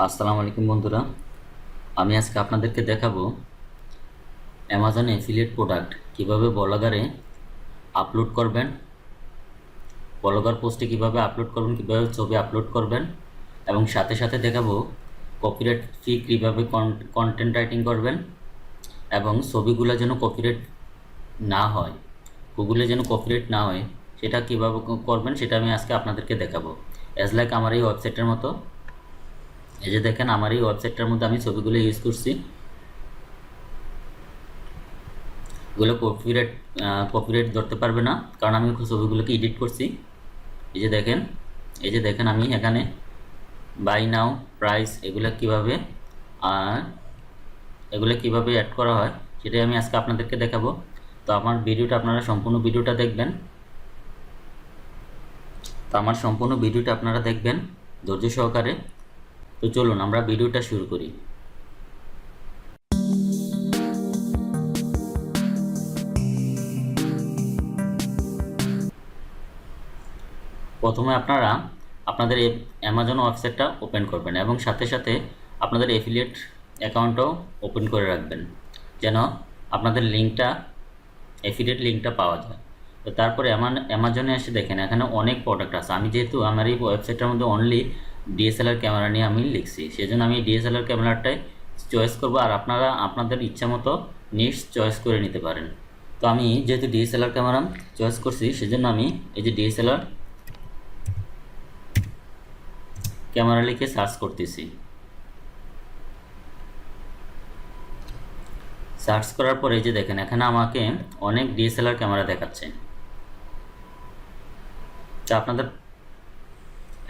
আসসালামু আলাইকুম বন্ধুরা। আমি আজকে আপনাদেরকে দেখাবো অ্যামাজন এফিলিয়েট প্রোডাক্ট কীভাবে ব্লগারে আপলোড করবেন, ব্লগার পোস্টে কীভাবে আপলোড করবেন, কীভাবে ছবি আপলোড করবেন, এবং সাথে সাথে দেখাবো কপিরাইট ফ্রি কীভাবে কন্টেন্ট রাইটিং করবেন, এবং ছবিগুলো যেন কপিরাইট না হয়, গুগলে যেন কপিরাইট না হয়, সেটা কীভাবে করবেন, সেটা আমি আজকে আপনাদেরকে দেখাবো। অ্যাজ লাইক আমার এই ওয়েবসাইটের মতো। এই যে দেখেন, আমার এই ওয়েবসাইটটার মধ্যে আমি ছবিগুলো ইউজ করছি। এগুলো কপিরাইট কপিরাইট ধরতে পারবে না, কারণ আমি ছবিগুলোকে এডিট করছি। এই যে দেখেন, এই যে দেখেন, আমি এখানে বাই নাও প্রাইস এগুলো কীভাবে এগুলো কীভাবে অ্যাড করা হয়, সেটাই আমি আজকে আপনাদেরকে দেখাবো। তো আমার ভিডিওটা আপনারা সম্পূর্ণ ভিডিওটা দেখবেন। তো আমার সম্পূর্ণ ভিডিওটা আপনারা দেখবেন ধৈর্য সহকারে। তো চলুন, আমরা ভিডিওটা শুরু করি। প্রথমে আপনারা আপনাদের অ্যামাজন ওয়েবসাইটটা ওপেন করবেন এবং সাথে সাথে আপনাদের এফিলিয়েট অ্যাকাউন্টও ওপেন করে রাখবেন, যেন আপনাদের লিঙ্কটা এফিলিয়েট লিঙ্কটা পাওয়া যায়। তো তারপরে আমার অ্যামাজনে এসে দেখেন, এখানে অনেক প্রোডাক্ট আছে। আমি যেহেতু আমার এই ওয়েবসাইটের মধ্যে অনলি ডিএসএলআর ক্যামেরা নিয়ে আমি লিখছি। সেই জন্য আমি ডিএসএলআর ক্যামেরাটাই চয়েস করব আর আপনারা আপনাদের ইচ্ছা মতো নিটস চয়েস করে নিতে পারেন। তো আমি যেহেতু ডিএসএলআর ক্যামেরা চয়েস করছি, সেজন্য আমি এই যে ডিএসএলআর ক্যামেরা লিখে সার্চ করতেছি। সার্চ করার পরে এই যে দেখেন, এখানে আমাকে অনেক ডিএসএলআর ক্যামেরা দেখাচ্ছে। তা আপনাদের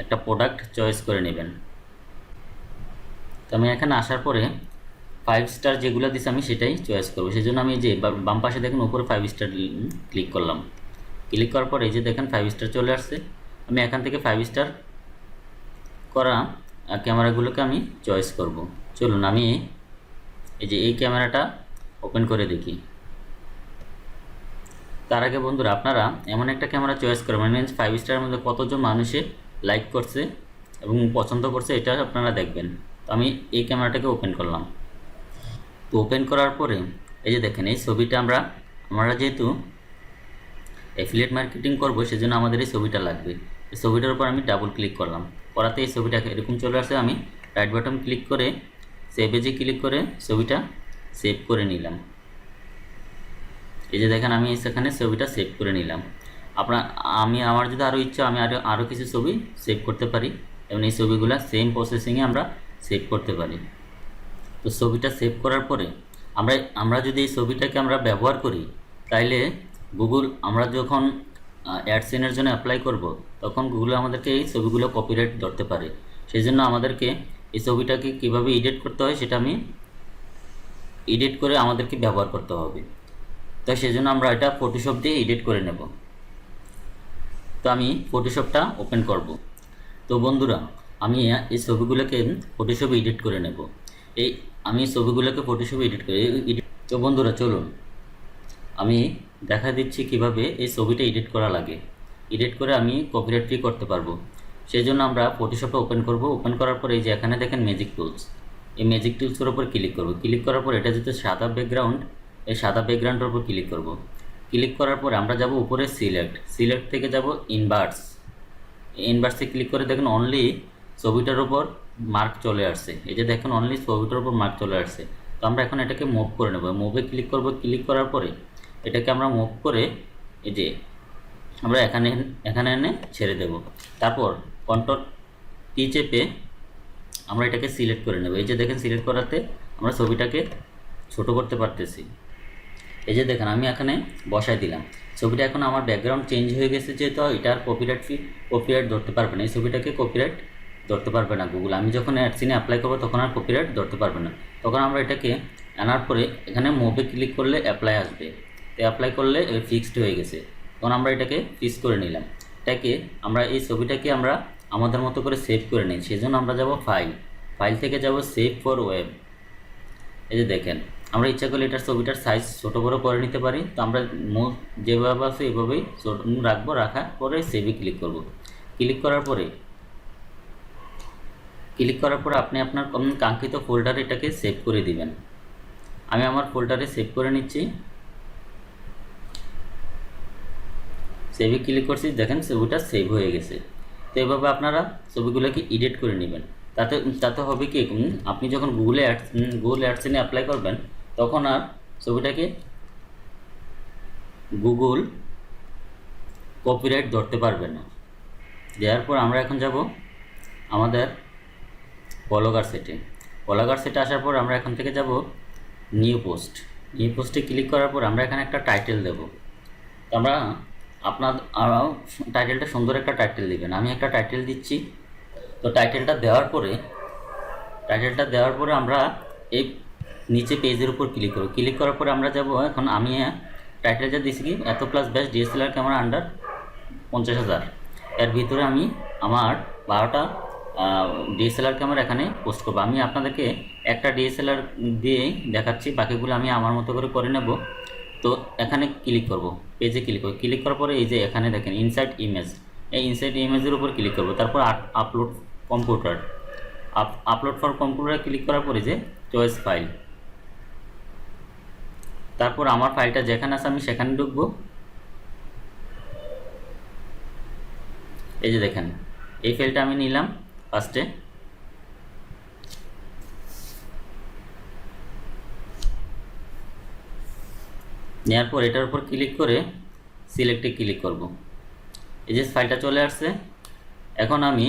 একটা প্রোডাক্ট চয়েস করে নেবেন। তো আমি এখানে আসার পরে ফাইভ স্টার যেগুলো দিচ্ছে আমি সেটাই চয়েস করব। সেই জন্য আমি যে বাম পাশে দেখুন উপরে ফাইভ স্টার ক্লিক করলাম। ক্লিক করার পরে এই যে দেখেন ফাইভ স্টার চলে আসছে। আমি এখান থেকে ফাইভ স্টার করা ক্যামেরাগুলোকে আমি চয়েস করব। চলুন আমি এই যে এই ক্যামেরাটা ওপেন করে দেখি। তার আগে বন্ধুরা, আপনারা এমন একটা ক্যামেরা চয়েস করবেন মিনস ফাইভ স্টারের মধ্যে কতজন মানুষে লাইক করছে এবং পছন্দ করছে, এটা আপনারা দেখবেন। তো আমি এই ক্যামেরাটাকে ওপেন করলাম। তো ওপেন করার পরে, এই যে দেখেন, এই ছবিটা আমরা আমরা যেহেতু অ্যাফিলিয়েট মার্কেটিং করব, সেজন্য আমাদের এই ছবিটা লাগবে। এই ছবিটার উপর আমি ডাবল ক্লিক করলাম। করাতে এই ছবিটা এরকম চলে আসে, আমি রাইট বাটন ক্লিক করে সেভে যে ক্লিক করে ছবিটা সেভ করে নিলাম। এই যে দেখেন, আমি সেখানে ছবিটা সেভ করে নিলাম। আপনার, আমি, আমার যদি আরও ইচ্ছা, আমি আরও আরও কিছু ছবি সেভ করতে পারি। এবং এই ছবিগুলো সেম প্রসেসিংয়ে আমরা সেভ করতে পারি। তো ছবিটা সেভ করার পরে, আমরা আমরা যদি এই ছবিটাকে আমরা ব্যবহার করি, তাইলে গুগল আমরা যখন অ্যাডসেনের জন্য অ্যাপ্লাই করব, তখন গুগল আমাদেরকে এই ছবিগুলো কপিরাইট ধরতে পারে। সেই জন্য আমাদেরকে এই ছবিটাকে কীভাবে এডিট করতে হয়, সেটা আমি এডিট করে আমাদেরকে ব্যবহার করতে হবে। তো সেই জন্য আমরা এটা ফটোশপ দিয়ে এডিট করে নেব। তো আমি ফটোশপটা ওপেন করব। তো বন্ধুরা, আমি এই ছবিগুলোকে ফটোশপে এডিট করে নেব। এই, আমি ছবিগুলোকে ফটোশপে এডিট করে। তো বন্ধুরা, চলুন। আমি দেখা দিচ্ছি কীভাবে এই ছবিটা এডিট করা লাগে। এডিট করে আমি কপিরাইট ফ্রি করতে পারব। সেই জন্য আমরা ফটোশপটা ওপেন করব। ওপেন করার পরে এই যে এখানে দেখেন ম্যাজিক টুলস এই ম্যাজিক টুলসের উপর ক্লিক করব। ক্লিক করার পর এটা যেহেতু সাদা ব্যাকগ্রাউন্ড এই সাদা ব্যাকগ্রাউন্ডের উপর ক্লিক করব। ক্লিক করার পরে আমরা যাব উপরে সিলেক্ট। সিলেক্ট থেকে যাব ইনভার্স ইনভার্সে ক্লিক করে দেখুন অনলি ছবিটার উপর মার্ক চলে আসছে। এই যে দেখুন অনলি ছবিটার উপর মার্ক চলে আসছে। তো আমরা এখন এটাকে মুভ করে নেব। মুভে ক্লিক করব। ক্লিক করার পরে এটাকে আমরা মুভ করে এই যে আমরা এখানে এখানে এনে ছেড়ে দেব। তারপর কন্ট্রোল টি চেপে আমরা এটাকে সিলেক্ট করে নেব। এই যে দেখেন সিলেক্ট করাতে আমরা ছবিটাকে ছোট করতে পারতেছি। এই যে দেখেন, আমি এখানে বসাই দিলাম। ছবিটা এখন আমার ব্যাকগ্রাউন্ড চেঞ্জ হয়ে গেছে যেহেতু এটার কপিরাইট ফি কপিরাইট ধরতে পারবে না। এই ছবিটাকে কপিরাইট ধরতে পারবে না গুগল আমি যখন অ্যাডসিনে অ্যাপ্লাই করব, তখন আর কপিরাইট ধরতে পারবে না। তখন আমরা এটাকে আনার পরে এখানে মুভে ক্লিক করলে অ্যাপ্লাই আসবে। তো অ্যাপ্লাই করলে ফিক্সড হয়ে গেছে। তখন আমরা এটাকে ফিক্স করে নিলাম। এটাকে আমরা, এই ছবিটাকে আমরা আমাদের মতো করে সেভ করে নিই। সেজন্য আমরা যাব ফাইল ফাইল থেকে যাব সেভ ফর ওয়েব এই যে দেখেন আমরা ইচ্ছা করলে এটার ছবিটার সাইজ ছোটো বড়ো করে নিতে পারি। তো আমরা যেভাবে আছে এভাবেই রাখব, রাখার পরে সেভে ক্লিক করব। ক্লিক করার পরে ক্লিক করার পর আপনি আপনার কাঙ্ক্ষিত ফোল্ডারে এটাকে সেভ করে দিবেন। আমি আমার ফোল্ডারে সেভ করে নিচ্ছি। সেভে ক্লিক করছি, দেখেন ছবিটা সেভ হয়ে গেছে। তো এভাবে আপনারা ছবিগুলোকে এডিট করে নেবেন। তাতে তাতে হবে কি আপনি যখন গুগলে অ্যাডস গুগল অ্যাডসেনে অ্যাপ্লাই করবেন তখন আর ছবিটাকে গুগল কপিরাইট ধরতে পারবে না। দেওয়ার পর আমরা এখন যাব আমাদের পলগার সেটে পলগার সেটে আসার পর আমরা এখান থেকে যাব নিউ পোস্ট নিউ পোস্টে ক্লিক করার পর আমরা এখানে একটা টাইটেল দেব। আমরা আপনার টাইটেলটা সুন্দর একটা টাইটেল দিবেন। আমি একটা টাইটেল দিচ্ছি। তো টাইটেলটা দেওয়ার পরে টাইটেলটা দেওয়ার পরে আমরা এই নিচে পেজের উপর ক্লিক করব। ক্লিক করার পরে আমরা যাব এখন আমি টাইটেলটা দিচ্ছি কি? এত প্লাস ব্যাস ডিএসএলআর ক্যামেরা আন্ডার পঞ্চাশ হাজার। এর ভিতরে আমি আমার বারোটা ডিএসএলআর ক্যামেরা এখানে পোস্ট করব। আমি আপনাদেরকে একটা ডিএসএলআর দিয়ে দেখাচ্ছি, বাকিগুলো আমি আমার মতো করে করে নেব। তো এখানে ক্লিক করব পেজে ক্লিক করব। ক্লিক করার পরে এই যে এখানে দেখেন ইনসাইট ইমেজ এই ইনসাইট ইমেজের উপর ক্লিক করব। তারপর upload computer upload for computer click করার পরে যে চয়েস ফাইল তারপর আমার ফাইলটা যেখানে আছে আমি সেখানে ঢুকবো। এই যে দেখেন, এই ফাইলটা আমি নিলাম ফার্স্টে নেওয়ার পর এটার উপর ক্লিক করে সিলেক্টে ক্লিক করব। এই যে ফাইলটা চলে আসছে। এখন আমি,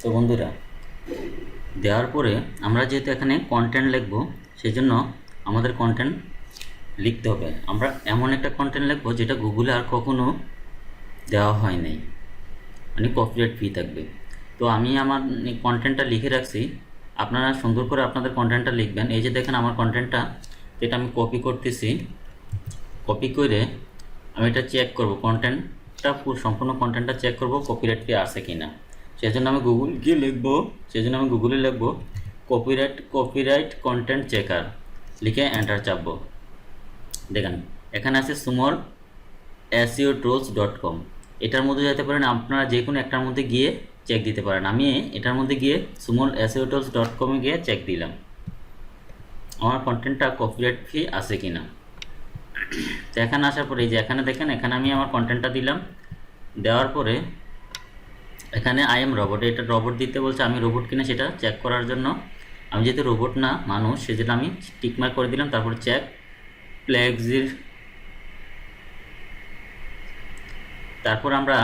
তো বন্ধুরা, দেওয়ার পরে আমরা যেহেতু এখানে কন্টেন্ট লিখব সেই জন্য আমাদের কন্টেন্ট লিখতে হবে। আমরা এমন একটা কন্টেন্ট লিখব যেটা গুগলে আর কখনো দেওয়া হয় নাই। মানে কপিরাইট ফি থাকবে। তো আমি আমার কন্টেন্টটা লিখে রাখছি। আপনারা সুন্দর করে আপনাদের কন্টেন্টটা লিখবেন। এই যে দেখেন আমার কন্টেন্টটা যেটা আমি কপি করতেছি কপি করে আমি এটা চেক করব। কন্টেন্টটা পুরো সম্পূর্ণ কন্টেন্টটা চেক করব কপিরাইট ফি আছে কি না সেই জন্য আমি গুগল গিয়ে লিখব সেই জন্য আমি গুগলে লিখব কপিরাইট কপিরাইট কন্টেন্ট চেকার লিখে এন্টার চাপবো। দেখেন, এখানে আছে small SEO tools dot com এটার মধ্যে যেতে পারেন, আপনারা যে কোনো একটার মধ্যে গিয়ে চেক দিতে পারেন। আমি এটার মধ্যে গিয়ে সুমল এসিও ট্রোলস ডট কমে গিয়ে চেক দিলাম। আমার কন্টেন্টটা কপিরাইট ফ্রি আছে কি না তো এখানে আসার পরে, এই যে এখানে দেখেন, এখানে আমি আমার কন্টেন্টটা দিলাম। দেওয়ার পরে, এখানে আই এম রোবট এটা রোবট দিতে বলছে, আমি রোবট কিনা সেটা চেক করার জন্য। আমি যেহেতু রোবট না, মানুষ, সেজন্য আমি টিকমার্ক করে দিলাম, তারপর চেক প্লেক্সির। তারপর আমরা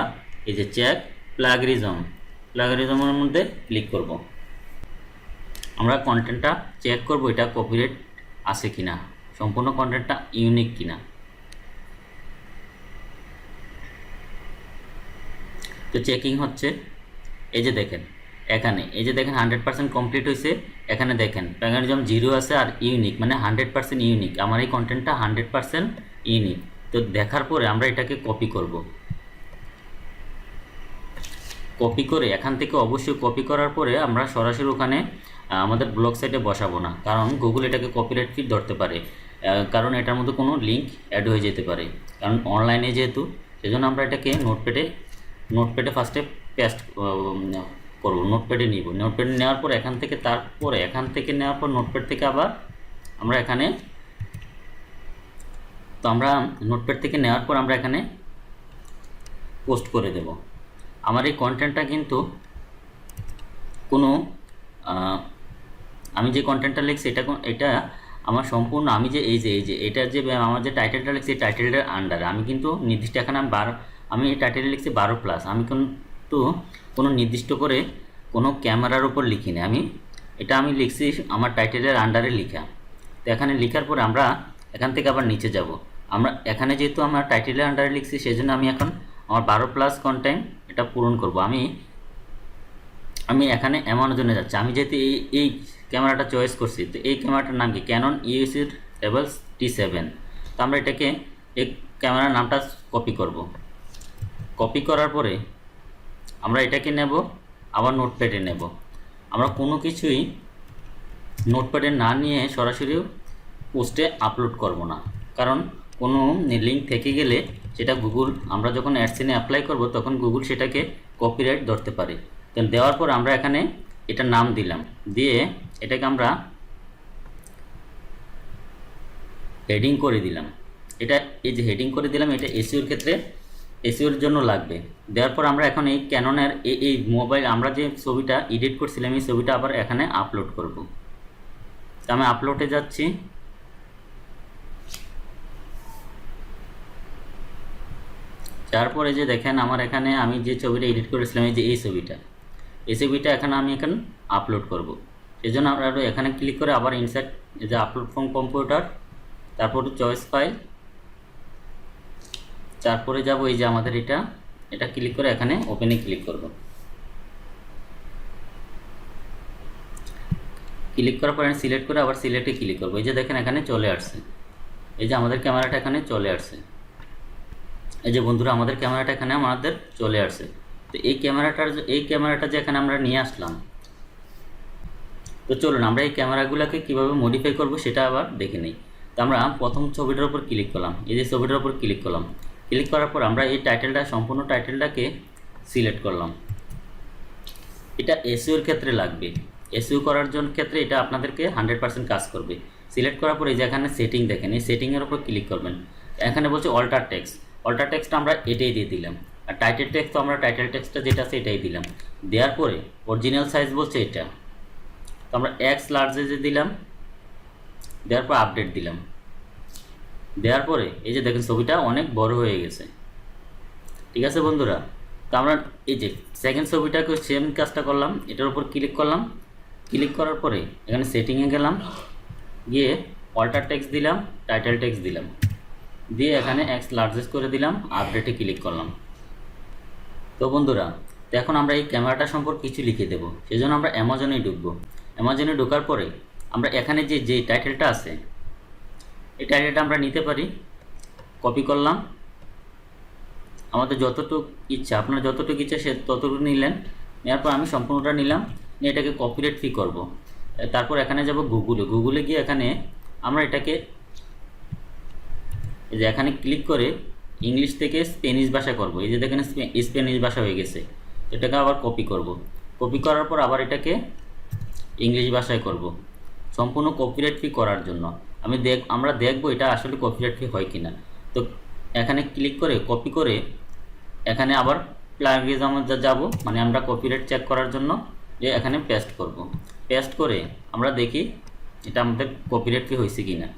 এই যে চেক প্লাগরিজম প্লাগরিজমের মধ্যে ক্লিক করব। আমরা কন্টেন্টটা চেক করব এটা কপিরাইট আছে কিনা। সম্পূর্ণ কন্টেন্টটা ইউনিক কিনা। তো চেকিং হচ্ছে। এই যে দেখেন এখানে, এই যে দেখেন হান্ড্রেড পার্সেন্ট কমপ্লিট হয়েছে এখানে দেখেন, প্যাগানিজম জিরো আছে আর ইউনিক মানে হান্ড্রেড পার্সেন্ট ইউনিক আমার এই কন্টেন্টটা হান্ড্রেড পার্সেন্ট ইউনিক তো দেখার পরে আমরা এটাকে কপি করব। কপি করে, এখান থেকে অবশ্যই কপি করার পরে আমরা সরাসরি ওখানে আমাদের ব্লগ সাইটে বসাবো না, কারণ গুগল এটাকে কপিরাইট ফিট ধরতে পারে কারণ এটার মধ্যে কোনো লিঙ্ক অ্যাড হয়ে যেতে পারে, কারণ অনলাইনে যেহেতু, সেজন্য আমরা এটাকে নোটপ্যাডে নোটপ্যাডে ফার্স্টে পেস্ট করব নোটপ্যাডে নিব। নোটপ্যাডে নেওয়ার পর এখান থেকে তারপরে, এখান থেকে নেওয়ার পর নোটপ্যাড থেকে আবার আমরা এখানে, তো আমরা নোটপ্যাড থেকে নেওয়ার পর আমরা এখানে পোস্ট করে দেব। আমার এই কন্টেন্টটা কিন্তু কোনো আমি যে কন্টেন্টটা লিখছি এটা এটা আমার সম্পূর্ণ, আমি যে, এই যে এই যে, এটা যে, আমার যে টাইটেলটা লিখছি, এই টাইটেলটার আন্ডারে আমি কিন্তু নির্দিষ্ট এখানে আমি বারো, আমি এই টাইটেলে লিখছি বারো প্লাস আমি কিন্তু কোনো নির্দিষ্ট করে কোনো ক্যামেরার উপর লিখিনি আমি। এটা আমি লিখছি আমার টাইটেলের আন্ডারে লিখা। তো এখানে লেখার পরে আমরা এখান থেকে আবার নিচে যাব। আমরা এখানে যেহেতু আমরা টাইটেলের আন্ডারে লিখছি সেই জন্য আমি এখন আমার বারো প্লাস কন্টেন্ট এটা পূরণ করব। আমি আমি এখানে অ্যামাজনে যাচ্ছি। আমি যেহেতু এই এই ক্যামেরাটা চয়েস করছি, তো এই ক্যামেরাটার নাম কি? ক্যানন ইউসির রেবলস টি সেভেন তো আমরা এটাকে এই ক্যামেরার নামটা কপি করব। কপি করার পরে আমরা এটাকে নেব, আবার নোটপ্যাডে নেব। আমরা কোনো কিছুই নোটপ্যাডে না নিয়ে সরাসরি পোস্টে আপলোড করব না। কারণ কোনো লিঙ্ক থেকে গেলে সেটা গুগল আমরা যখন অ্যাডসেনে অ্যাপ্লাই করব, তখন গুগল সেটাকে কপিরাইট ধরতে পারে। দেওয়ার পর আমরা এখানে এটা নাম দিলাম। দিয়ে এটাকে আমরা হেডিং করে দিলাম। এটা এই যে হেডিং করে দিলাম, এটা এসিওর ক্ষেত্রে এসিওর জন্য লাগবে। দেওয়ার পর আমরা এখন এই ক্যাননের এই মোবাইল, আমরা যে ছবিটা এডিট করছিলাম, এই ছবিটা আবার এখানে আপলোড করব। তো আমি আপলোডে যাচ্ছি। তারপরে যে দেখেন, আমার এখানে আমি যে ছবিটা এডিট করেছিলাম, এই যে এই ছবিটা এই ছবিটা এখানে আমি এখন আপলোড করব। জন্য আমরা এখানে ক্লিক করে আবার ইনসার্ট যে আপলোড ফ্রম কম্পিউটার তারপর চয়েস ফাইল তারপরে যাব এই যে আমাদের এটা। এটা ক্লিক করে এখানে ওপেনে ক্লিক করব। ক্লিক করার পরে সিলেক্ট করে আবার সিলেক্টে ক্লিক করব। এই যে দেখেন এখানে চলে আসছে। এই যে আমাদের ক্যামেরাটা এখানে চলে আসছে। এই যে বন্ধুরা, আমাদের ক্যামেরাটা এখানে আমাদের চলে আসছে। তো এই ক্যামেরাটার এই ক্যামেরাটা যে এখানে আমরা নিয়ে আসলাম। তো চলুন, আমরা এই ক্যামেরাগুলোকে কীভাবে মডিফাই করব সেটা আবার দেখে নিই। তো আমরা প্রথম ছবিটার উপর ক্লিক করলাম। এই যে ছবিটার উপর ক্লিক করলাম। ক্লিক করার পর আমরা এই টাইটেলটা, সম্পূর্ণ টাইটেলটাকে সিলেক্ট করলাম। এটা এসইওর ক্ষেত্রে লাগবে। এসইও করার জন্য ক্ষেত্রে এটা আপনাদেরকে হান্ড্রেড পার্সেন্ট কাজ করবে। সিলেক্ট করার পরে এই যে এখানে সেটিং দেখেন, এই সেটিংয়ের উপর ক্লিক করবেন। এখানে বলছে অল্টার টেক্সট অল্টার টেক্সটটা আমরা এটাই দিয়ে দিলাম। আর টাইটেল টেক্সট তো আমরা টাইটেল টেক্সটটা যেটা আছে এটাই দিলাম। দেওয়ার পরে অরিজিনাল সাইজ বলছে এটা। তো আমরা এক্স লার্জে যে দিলাম, দেওয়ার পর আপডেট দিলাম। দেওয়ার পরে, এই যে দেখেন ছবিটা অনেক বড় হয়ে গেছে। ঠিক আছে বন্ধুরা? তো আমরা এই যে সেকেন্ড ছবিটাকে সেম কাজটা করলাম, এটার উপর ক্লিক করলাম। ক্লিক করার পরে এখানে সেটিংয়ে গেলাম, গিয়ে অল্টার টেক্সট দিলাম টাইটেল টেক্সট দিলাম। দিয়ে এখানে এক্স লার্জেস্ট করে দিলাম আপডেটে ক্লিক করলাম। তো বন্ধুরা, তো এখন আমরা এই ক্যামেরাটা সম্পর্কে কিছু লিখে দেবো। সেই জন্য আমরা অ্যামাজনে ঢুকবো। অ্যামাজনে ঢোকার পরে আমরা এখানে যে যে টাইটেলটা আছে এই টাইটেলটা আমরা নিতে পারি। কপি করলাম। আমাদের যতটুকু ইচ্ছা, আপনার যতটুকু ইচ্ছা সে ততটুকু নিলেন। নেওয়ার পর আমি সম্পূর্ণটা নিলাম। নিয়ে এটাকে কপিরেট ফি করব। তারপর এখানে যাব গুগলে গুগলে গিয়ে এখানে আমরা এটাকে এই যে এখানে ক্লিক করে ইংলিশ থেকে স্পেনিশ ভাষা করব। এই যে দেখেন স্পে- স্পেনিশ ভাষা হয়ে গেছে। এটাকে আবার কপি করব। কপি করার পর আবার এটাকে ইংলিশ ভাষায় করব। সম্পূর্ণ কপিরাইট ফি করার জন্য। আমি দেখ, আমরা দেখব এটা আসলে কপিরাইট ফি হয় কি না তো এখানে ক্লিক করে কপি করে, এখানে আবার প্লাগিজমে যাব মানে আমরা কপিরাইট চেক করার জন্য যে এখানে পেস্ট করব। পেস্ট করে আমরা দেখি এটা আমাদের কপিরাইট হয়েছে কিনা।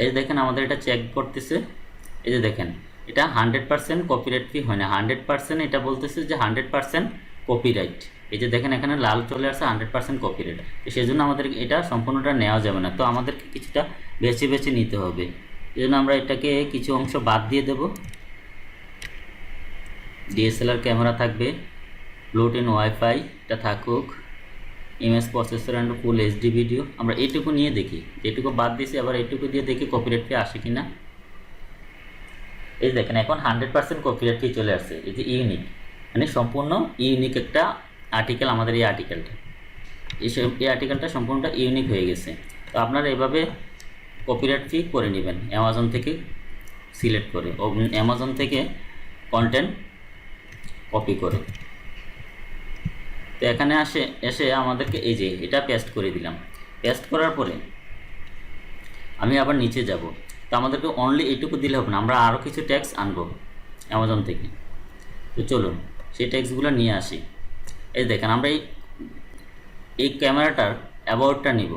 এই যে দেখেন আমাদের এটা চেক করতেছে। এই যে দেখেন, এটা হান্ড্রেড পার্সেন্ট কপিরাইট ফি হয় না। হান্ড্রেড পার্সেন্ট এটা বলতেছে যে হান্ড্রেড পার্সেন্ট কপিরাইট এই যে দেখেন এখানে লাল চলে আসছে হান্ড্রেড পার্সেন্ট কপিরাইট তো সেই জন্য আমাদের এটা সম্পূর্ণটা নেওয়া যাবে না। তো আমাদেরকে কিছুটা বেছে বেছে নিতে হবে। এই জন্য আমরা এটাকে কিছু অংশ বাদ দিয়ে দেব। ডিএসএলআর ক্যামেরা থাকবে। ব্লুট ইন ওয়াইফাই এটা থাকুক। Image processor and full HD video আমরা এইটুকু নিয়ে দেখি। যেটুকু বাদ দিয়েছি, আবার এইটুকু দিয়ে দেখি কপিরাইট ফি আসে কিনা। এই দেখেন, এখন হান্ড্রেড পার্সেন্ট কপিরাইট ফি চলে আসছে। এই যে ইউনিক মানে সম্পূর্ণ ইউনিক একটা আর্টিকেল আমাদের এই আর্টিকেলটা এই আর্টিকেলটা সম্পূর্ণটা ইউনিক হয়ে গেছে। তো আপনারা এভাবে কপিরাইট ফি করে নেবেন অ্যামাজন থেকে সিলেক্ট করে। অ্যামাজন থেকে কন্টেন্ট কপি করে। তো এখানে আসে, এসে আমাদেরকে এই যে, এটা পেস্ট করে দিলাম। পেস্ট করার পরে আমি আবার নিচে যাব। তো আমাদেরকে অনলি এইটুকু দিলে হবে না, আমরা আরও কিছু ট্যাক্স আনব অ্যামাজন থেকে। তো চলুন, সেই ট্যাক্সগুলো নিয়ে আসি। এই দেখেন, আমরা এই এই ক্যামেরাটার অ্যাবাউটটা নিব।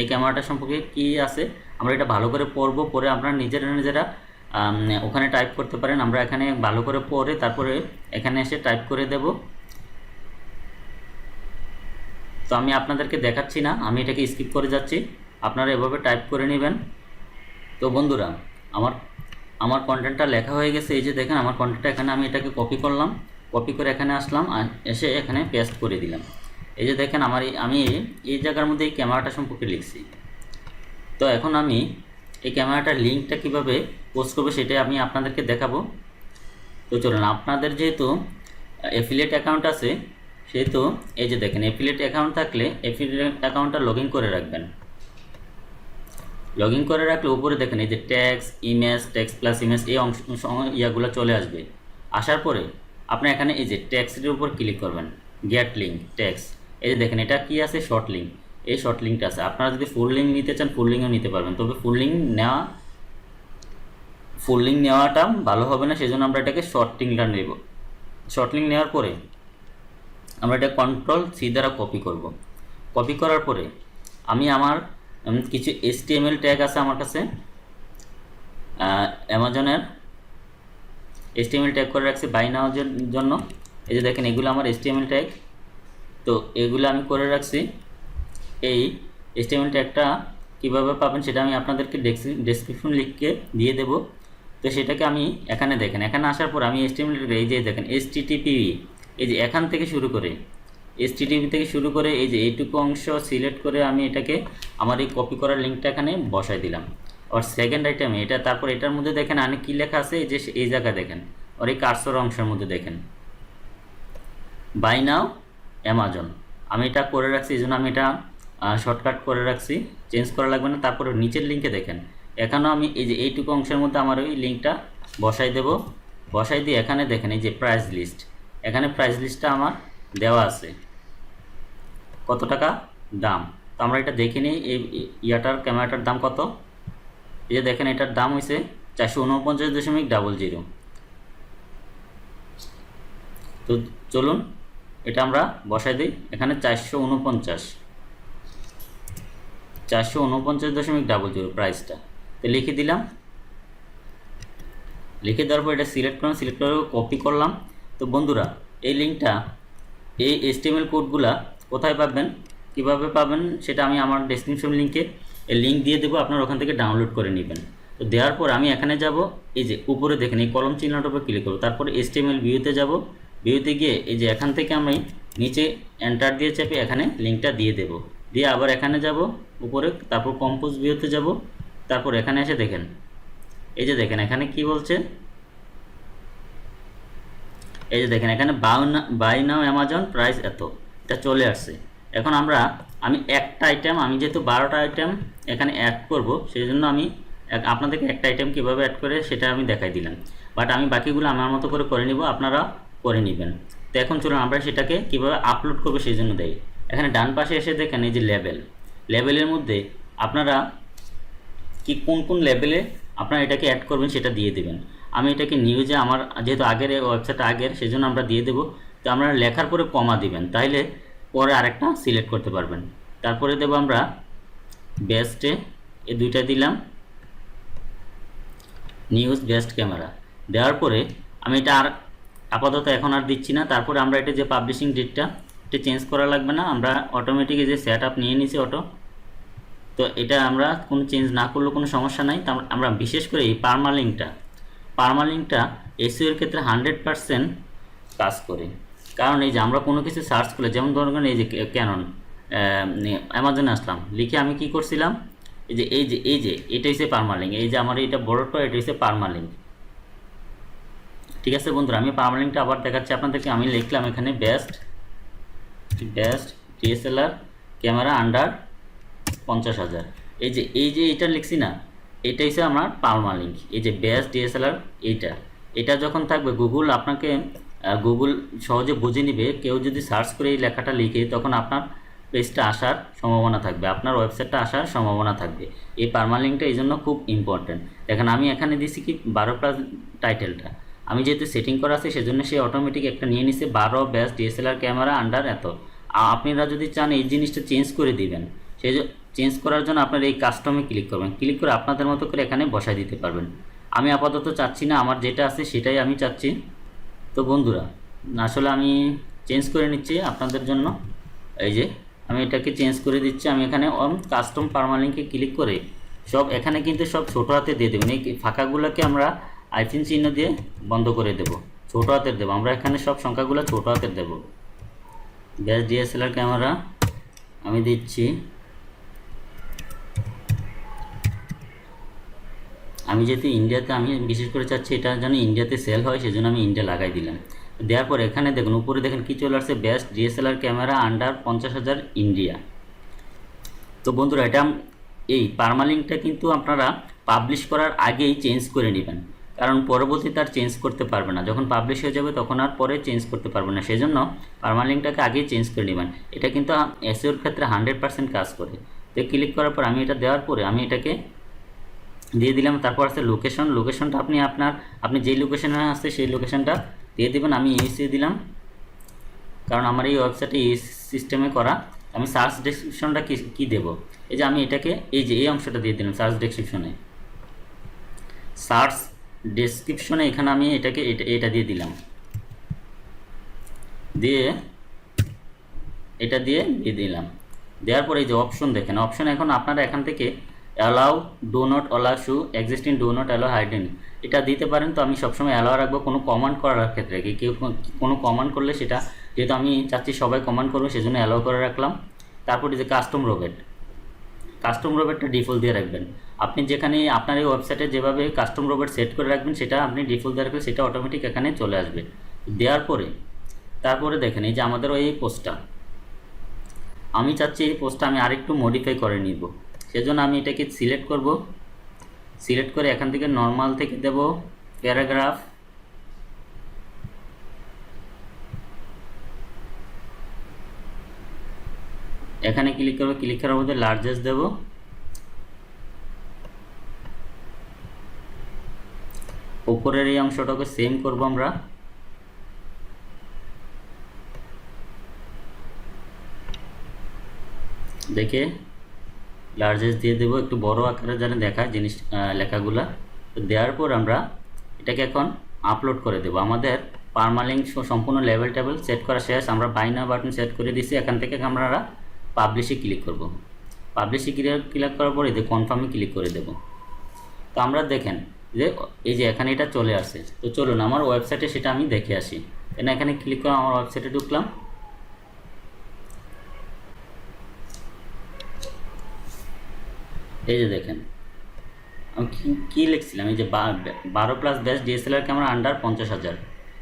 এই ক্যামেরাটা সম্পর্কে কি আছে? আমরা এটা ভালো করে পড়ব পরে আপনারা নিজেরা নিজেরা ওখানে টাইপ করতে পারেন। আমরা এখানে ভালো করে পড়ে তারপরে এখানে এসে টাইপ করে দেব। তো আমি আপনাদেরকে দেখাচ্ছি না, আমি এটাকে স্কিপ করে যাচ্ছি। আপনারা এভাবে টাইপ করে নেবেন। তো বন্ধুরা, আমার আমার কন্টেন্টটা লেখা হয়ে গেছে। এই যে দেখেন, আমার কন্টেন্টটা এখানে আমি এটাকে কপি করলাম। কপি করে এখানে আসলাম আর এসে এখানে পেস্ট করে দিলাম। এই যে দেখেন আমার আমি এই জায়গার মধ্যে এই ক্যামেরাটা সম্পর্কে লিখছি। তো এখন আমি এই ক্যামেরাটার লিঙ্কটা কীভাবে পোস্ট করব সেটাই আমি আপনাদেরকে দেখাবো। তো চলুন, আপনাদের যেহেতু অ্যাফিলিয়েট অ্যাকাউন্ট আছে, সেহেতু এই যে দেখেন অ্যাফিলিয়েট অ্যাকাউন্ট থাকলে অ্যাফিলিয়েট অ্যাকাউন্টটা লগ করে রাখবেন। লগ করে রাখলে উপরে দেখেন, এই যে tax image tax plus image এই অংশ ইয়াগুলো চলে আসবে। আসার পরে আপনি এখানে এই যে ট্যাক্সের উপর ক্লিক করবেন গেট লিঙ্ক ট্যাক্স এই যে দেখেন এটা কি আছে? শর্ট লিঙ্ক এই শর্ট লিঙ্কটা আছে। আপনারা যদি ফুল লিঙ্ক নিতে চান ফুল লিঙ্কও নিতে পারবেন। তবে ফুল লিঙ্ক নেওয়া ফুল লিঙ্ক নেওয়াটা ভালো হবে না সেই জন্য আমরা এটাকে শর্ট লিঙ্কটা নেব। শর্ট লিঙ্ক নেওয়ার পরে আমরা এটা কন্ট্রোল সি দ্বারা কপি করব। কপি করার পরে আমি আমার কিছু এসটিএমএল ট্যাগ আছে আমার কাছে অ্যামাজনের এসটিএমএল ট্যাগ করে রাখছি বাই নেওয়ার জন্য। এই যে দেখেন, এগুলো আমার এসটিএমএল ট্যাগ তো এগুলো আমি করে রাখছি। এই এসটিএমএল ট্যাগটা কীভাবে পাবেন সেটা আমি আপনাদেরকে ডেসক্রিপশন লিখকে দিয়ে দেব। তো সেটাকে আমি এখানে দেখেন, এখানে আসার পর আমি এসটিএমএল এই যে দেখেন এসটিটিপি এই যে এখান থেকে শুরু করে এসটিটিপি থেকে শুরু করে এই যে এইটুকু অংশ সিলেক্ট করে আমি এটাকে আমার এই কপি করার লিঙ্কটা এখানে বসাই দিলাম। আর সেকেন্ড আইটেমে এটা তারপর এটার মধ্যে দেখেন আমি কী লেখা আছে? যে এই জায়গায় দেখেন। আর এই কার্সর অংশের মধ্যে দেখেন। বাই নাও অ্যামাজন আমি এটা করে রাখছি এই জন্য আমি এটা শর্টকাট করে রাখছি। চেঞ্জ করা লাগবে না, তারপরে নিচের লিঙ্কে দেখেন। এখানেও আমি এই যে এইটুকু অংশের মধ্যে আমার ওই লিঙ্কটা বসাই দেব। বসাই দিয়ে এখানে দেখেন এই যে প্রাইস লিস্ট এখানে প্রাইস লিস্টটা আমার দেওয়া আছে। কত টাকা? দাম। তো আমরা এটা দেখে নিই, এই ইয়াটার, ক্যামেরাটার দাম কত? এই যে দেখেন, এটার দাম হয়েছে চারশো উনপঞ্চাশ দশমিক ডাবল জিরো তো চলুন, এটা আমরা বসাই দিই। এখানে চারশো উনপঞ্চাশ। চারশো উনপঞ্চাশ দশমিক ডাবল জিরো প্রাইসটা তো লিখে দিলাম। লিখে দেওয়ার পর এটা সিলেক্ট করলাম সিলেক্ট করে কপি করলাম। তো বন্ধুরা, এই লিঙ্কটা এই এস এসটিএমএল কোডগুলা কোথায় পাবেন, কীভাবে পাবেন, সেটা আমি আমার ডেসক্রিপশন লিঙ্কে এই লিঙ্ক দিয়ে দেবো, আপনারা ওখান থেকে ডাউনলোড করে নেবেন। তো দেওয়ার পর আমি এখানে যাব, এই যে উপরে দেখেন, এই কলম চিহ্নটার উপর ক্লিক করব। তারপরে এসটিএমএল ভিউতে যাব ভিউতে গিয়ে এই যে এখান থেকে আমি নিচে এন্টার দিয়ে চেপে এখানে লিঙ্কটা দিয়ে দেব। দিয়ে আবার এখানে যাব, উপরে তারপর কম্পোজ ভিউতে যাব, তারপর এখানে এসে দেখেন, এই যে দেখেন, এখানে কি বলছে? এই যে দেখেন, এখানে বাই নাও অ্যামাজন প্রাইস এত, এটা চলে আসছে। এখন আমরা আমি একটা আইটেম আমি যেহেতু বারোটা আইটেম এখানে অ্যাড করব, সেই জন্য আমি আপনাদেরকে একটা আইটেম কীভাবে অ্যাড করে সেটা আমি দেখাই দিলাম। বাট আমি বাকিগুলো আমার মতো করে করে নিব, আপনারা করে নেবেন। তো এখন চলুন, আমরা সেটাকে কীভাবে আপলোড করব সেই জন্য দেই। এখানে ডান পাশে এসে দেখেন এই যে লেভেল লেভেলের মধ্যে আপনারা কি কোন কোন লেভেলে আপনারা এটাকে অ্যাড করবেন সেটা দিয়ে দেবেন। আমি এটাকে নিউজে আমার যেহেতু আগের ওয়েবসাইটটা আগের, সেই জন্য আমরা দিয়ে দেবো। তো আপনারা লেখার পরে কমা দিবেন। তাইলে পরে আরেকটা সিলেক্ট করতে পারবেন। তারপরে দেবো আমরা বেস্টে এই দুইটা দিলাম। নিউজ বেস্ট ক্যামেরা দেওয়ার পরে আমি এটা আর আপাতত এখন আর দিচ্ছি না। তারপরে আমরা এটা যে পাবলিশিং ডেটটা এটা চেঞ্জ করা লাগবে না। আমরা অটোমেটিক যে সেট আপ নিয়ে নিছি অটো তো এটা আমরা কোনো চেঞ্জ না করলেও কোনো সমস্যা নাই। তা আমরা- বিশেষ করে এই পারমালিংটা পারমালিংটা এসিও এর ক্ষেত্রে হান্ড্রেড পারসেন্ট কাজ করে। কারণ এই যে আমরা কোনো কিছু সার্চ করলে, যেমন ধরুন এই যে ক্যানন অ্যামাজনে আসলাম, লিখে আমি কি করছিলাম? এই যে এই যে এই যে, এটা হচ্ছে পারমালিং এই যে আমার এটা বড়টা এটা হচ্ছে পারমালিং ঠিক আছে বন্ধুরা, আমি পারমালিংটা আবার দেখাচ্ছি আপনাদেরকে, আমি লিখলাম এখানে best best DSLR camera under পঞ্চাশ হাজার। এই যে এই যে এটা লিখছি না, এটা হচ্ছে আমার পালমা লিঙ্ক এই যে বেস্ট ডিএসএলআর এইটা। এটা যখন থাকবে গুগল আপনাকে গুগল সহজে বুঝে নিবে। কেউ যদি সার্চ করে এই লেখাটা লিখে, তখন আপনার পেজটা আসার সম্ভাবনা থাকবে। আপনার ওয়েবসাইটটা আসার সম্ভাবনা থাকবে। এই পারমালিংটা এই জন্য খুব ইম্পর্টেন্ট দেখেন, আমি এখানে দিছি কি, বারো প্লাস টাইটেলটা আমি যেহেতু সেটিং করা আছে, সেজন্য সে অটোমেটিক একটা নিয়ে নিছে, বারো বেস্ট ডিএসএলআর ক্যামেরা আন্ডার এত। আপনারা যদি চান এই জিনিসটা চেঞ্জ করে দিবেন, সেই চেঞ্জ করার জন্য আপনারা এই কাস্টমে ক্লিক করবেন। ক্লিক করে আপনাদের মতো করে এখানে বসায় দিতে পারবেন। আমি আপাতত চাচ্ছি না, আমার যেটা আছে সেটাই আমি চাচ্ছি। তো বন্ধুরা, আসলে আমি চেঞ্জ করে নিচ্ছি আপনাদের জন্য। এই যে, আমি এটাকে চেঞ্জ করে দিচ্ছি। আমি এখানে অন কাস্টম পারমালিংকে ক্লিক করে সব, এখানে কিন্তু সব ছোটো হাতে দিয়ে দেবেন এই ফাঁকাগুলোকে আমরা আইফিন চিহ্ন দিয়ে বন্ধ করে দেব। ছোটো হাতের দেবো। আমরা এখানে সব সংখ্যাগুলো ছোটো হাতের দেবো। গ্যাস ডিএসএলআর ক্যামেরা আমি দিচ্ছি। আমি যেহেতু ইন্ডিয়াতে আমি বিশেষ করে চাচ্ছি এটা যেন ইন্ডিয়াতে সেল হয়, সেজন্য আমি ইন্ডিয়া লাগাই দিলাম। দেওয়ার পর এখানে দেখুন, উপরে দেখেন কী চলে আসছে বেস্ট ডিএসএলআর ক্যামেরা আন্ডার পঞ্চাশ হাজার ইন্ডিয়া তো বন্ধুরা, এটা এই পারমালিংকটা কিন্তু আপনারা পাবলিশ করার আগেই চেঞ্জ করে নেবেন। কারণ পরবর্তীতে আর চেঞ্জ করতে পারবে না। যখন পাবলিশ হয়ে যাবে, তখন আর পরে চেঞ্জ করতে পারবে না। সেই জন্য পারমালিংটাকে আগেই চেঞ্জ করে নেবেন। এটা কিন্তু এসিওর ক্ষেত্রে হান্ড্রেড পার্সেন্ট কাজ করে। তো ক্লিক করার পর আমি এটা দেওয়ার পরে আমি এটাকে দিয়ে দিলাম, তারপর আছে লোকেশন লোকেশনটা আপনি আপনার, আপনি যেই লোকেশনে আসছে সেই লোকেশনটা দিয়ে দেবেন। আমি ইউএসএ দিলাম, কারণ আমার এই ওয়েবসাইটে এই সিস্টেমে করা। আমি সার্চ ডেসক্রিপশনটা কী কী দেবো? এই যে আমি এটাকে, এই যে এই অংশটা দিয়ে দিলাম সার্চ ডেসক্রিপশনে সার্চ ডেসক্রিপশনে এখানে আমি এটাকে, এটা এটা দিয়ে দিলাম। দিয়ে এটা দিয়ে দিয়ে দিলাম। দেওয়ার পরে এই যে অপশন দেখেন অপশন এখন আপনারা এখান থেকে allow do not allow show existing do not allow hidden এটা দিতে পারেন, তো আমি সবসময় অ্যালাউ রাখব। কোনো কমান্ড করার ক্ষেত্রে কি, কেউ কোনো কমান্ড করলে সেটা, যেহেতু আমি চাচ্ছি সবাই কমান্ড করবে সেজন্য অ্যালাউ করে রাখলাম। তারপর যে কাস্টম রোবেট কাস্টম রোবেটটা ডিফল্ট দিয়ে রাখবেন। আপনি যেখানে, আপনার এই ওয়েবসাইটে যেভাবে কাস্টম রোবেট সেট করে রাখবেন, সেটা আপনি ডিফল্ট দিয়ে রাখবেন সেটা অটোমেটিক এখানে চলে আসবে। দেওয়ার পরে, তারপরে দেখেন, এই যে আমাদের ওই পোস্টটা আমি চাচ্ছি এই পোস্টটা আমি আরেকটু মডিফাই করে নিব। সেজন্য আমি এটাকে সিলেক্ট করব। সিলেক্ট করে এখান থেকে নর্মাল থেকে দেব প্যারাগ্রাফ। এখানে ক্লিক করব ক্লিক করার মধ্যে লার্জেস্ট দেব। উপরের এই অংশটাকে সেম করব আমরা। দেখে লার্জেস্ট দিয়ে দেবো। একটু বড় আকারে যেন দেখায় জিনিস লেখাগুলা। তো দেওয়ার পর আমরা এটাকে এখন আপলোড করে দেবো। আমাদের পারমালিঙ্ক সম্পূর্ণ লেভেল টেবিল সেট করা শেষ। আমরা বাইনা বাটন সেট করে দিছি। এখান থেকে আমরা পাবলিশে ক্লিক করব। পাবলিশে ক্লিক ক্লিক করার পরে যে কনফার্মে ক্লিক করে দেব। তো আমরা দেখেন যে এই যে এখানে এটা চলে আসে তো চলুন, আমার ওয়েবসাইটে সেটা আমি দেখে আসি। এখানে এখানে ক্লিক করে আমার ওয়েবসাইটে ঢুকলাম? এই যে দেখেন। আমি কী লিখছিলাম? এই যে বারো প্লাস ব্যাস ডিএসএলআর ক্যামেরা আন্ডার পঞ্চাশ হাজার।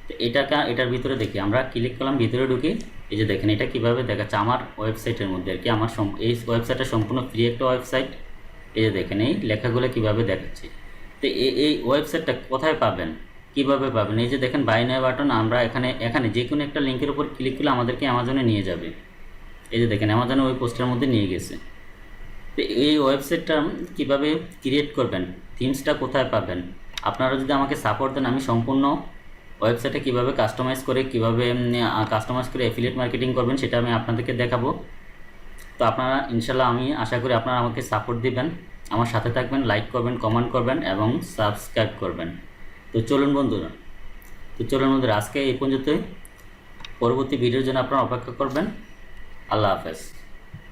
তো এটাকে, এটার ভিতরে দেখি, আমরা ক্লিক করলাম, ভিতরে ঢুকি, এই যে দেখেন, এটা কীভাবে দেখাচ্ছে আমার ওয়েবসাইটের মধ্যে আর কি, আমার এই ওয়েবসাইটটা সম্পূর্ণ ফ্রি একটা ওয়েবসাইট এই যে দেখেন, এই লেখাগুলো কীভাবে দেখাচ্ছে। তো এই ওয়েবসাইটটা কোথায় পাবেন? কীভাবে পাবেন? এই যে দেখেন বাই নয় বাটন আমরা এখানে এখানে যে কোনো একটা লিঙ্কের উপর ক্লিক করলে আমাদেরকে অ্যামাজনে নিয়ে যাবে। এই যে দেখেন অ্যামাজনে ওই পোস্টের মধ্যে নিয়ে গেছে। তো এই ওয়েবসাইটটা কীভাবে ক্রিয়েট করবেন থিমসটা কোথায় পাবেন, আপনারা যদি আমাকে সাপোর্ট দেন, আমি সম্পূর্ণ ওয়েবসাইটে কীভাবে কাস্টমাইজ করে, কীভাবে কাস্টমাইজ করে অ্যাফিলিয়েট মার্কেটিং করবেন, সেটা আমি আপনাদেরকে দেখাবো। তো আপনারা ইনশাল্লাহ আমি আশা করি আপনারা আমাকে সাপোর্ট দিবেন। আমার সাথে থাকবেন লাইক করবেন কমেন্ট করবেন এবং সাবস্ক্রাইব করবেন। তো চলুন বন্ধুরা, তো চলুন বন্ধুরা, আজকে এই পর্যন্তই। পরবর্তী ভিডিওর জন্য আপনারা অপেক্ষা করবেন। আল্লাহ হাফেজ।